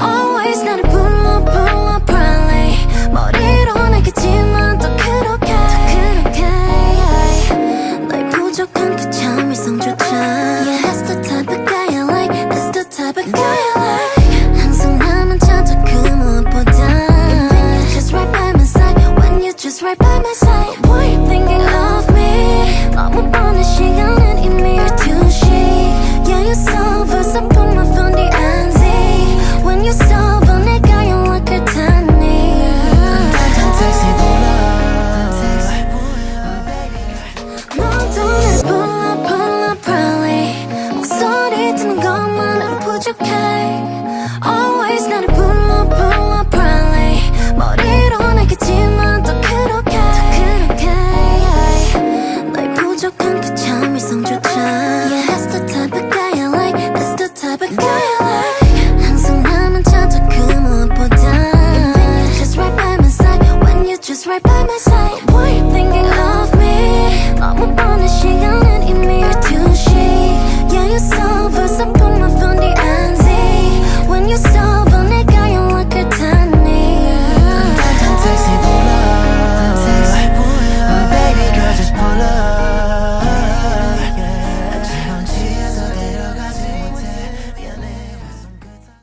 Always 나를 불러 불러 brightly 머리로 알겠지만 또 그렇게. 또 그렇게. 너의 부족한 그 참을성조차. Yeah. That's the type of guy I like. That's the type of guy I like. 항상 나만 찾아 그 무엇보다. When you're just right by my side. When you're just right by my side. Boy by my side.